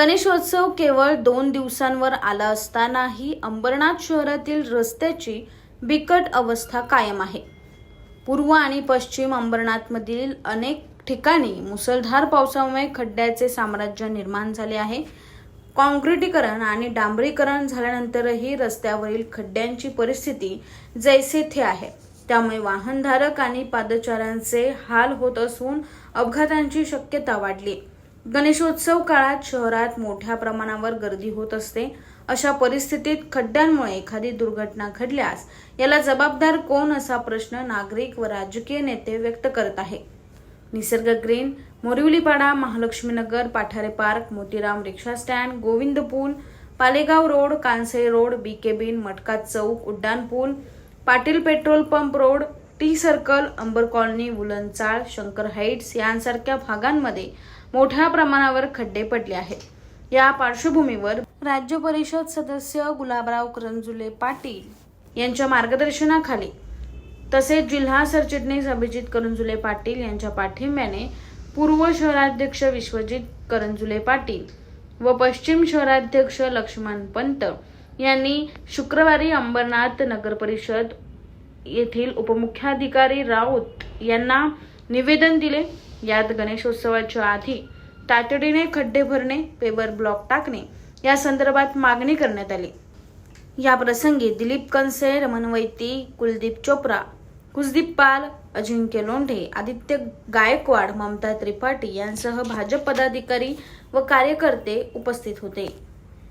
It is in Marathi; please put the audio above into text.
गणेशोत्सव केवळ दोन दिवसांवर आला असतानाही अंबरनाथ शहरातील रस्त्याची बिकट अवस्था कायम आहे. पूर्व आणि पश्चिम अंबरनाथमधील अनेक ठिकाणी मुसळधार पावसामुळे खड्ड्याचे साम्राज्य निर्माण झाले आहे. काँक्रिटीकरण आणि डांबरीकरण झाल्यानंतरही रस्त्यावरील खड्ड्यांची परिस्थिती जैसे थे आहे. त्यामुळे वाहनधारक आणि पादचाऱ्यांचे हाल होत असून अपघातांची शक्यता वाढली गणेशोत्सव काळात शहरात मोठ्या प्रमाणावर गर्दी होत असते. अशा परिस्थितीत खड्ड्यांमुळे एखादी दुर्घटना घडल्यास याला जबाबदार कोण असा प्रश्न नागरिक व राजकीय नेते व्यक्त करत आहे Nisarg green Morivlipada Mahalakshminagar Pathare park Motiram rickshaw stand Govind पूल Palegaon road Kansai road B K Matka चौक उड्डाण पूल Patil petrol pump road T circle Ambar colony वुलनचाळ Shankar heights यांसारख्या भागांमध्ये मोठ्या प्रमाणावर खड्डे पडले आहेत. या पार्श्वभूमीवर राज्य परिषद सदस्य गुलाबराव करंजुले पाटील यांच्या मार्गदर्शनाखाली तसेच जिल्हा सरचिटणीस अभिजित करंजुले पाटील यांच्या पाठिंब्याने पूर्व शहराध्यक्ष विश्वजित करंजुले पाटील व पश्चिम शहराध्यक्ष लक्ष्मण पंत यांनी शुक्रवारी अंबरनाथ नगर परिषद येथील उपमुख्याधिकारी राऊत यांना निवेदन दिले. यात गणेशोत्सवाच्या आधी तातडीने खड्डे भरणे पेपर ब्लॉक टाकणे या संदर्भात मागणी करण्यात आली. या प्रसंगी दिलीप कंसे रमण वैती कुलदीप चोप्रा कुलदीप पाल अजिंक्य लोंढे आदित्य गायकवाड ममता त्रिपाठी यांसह भाजप पदाधिकारी व कार्यकर्ते उपस्थित होते.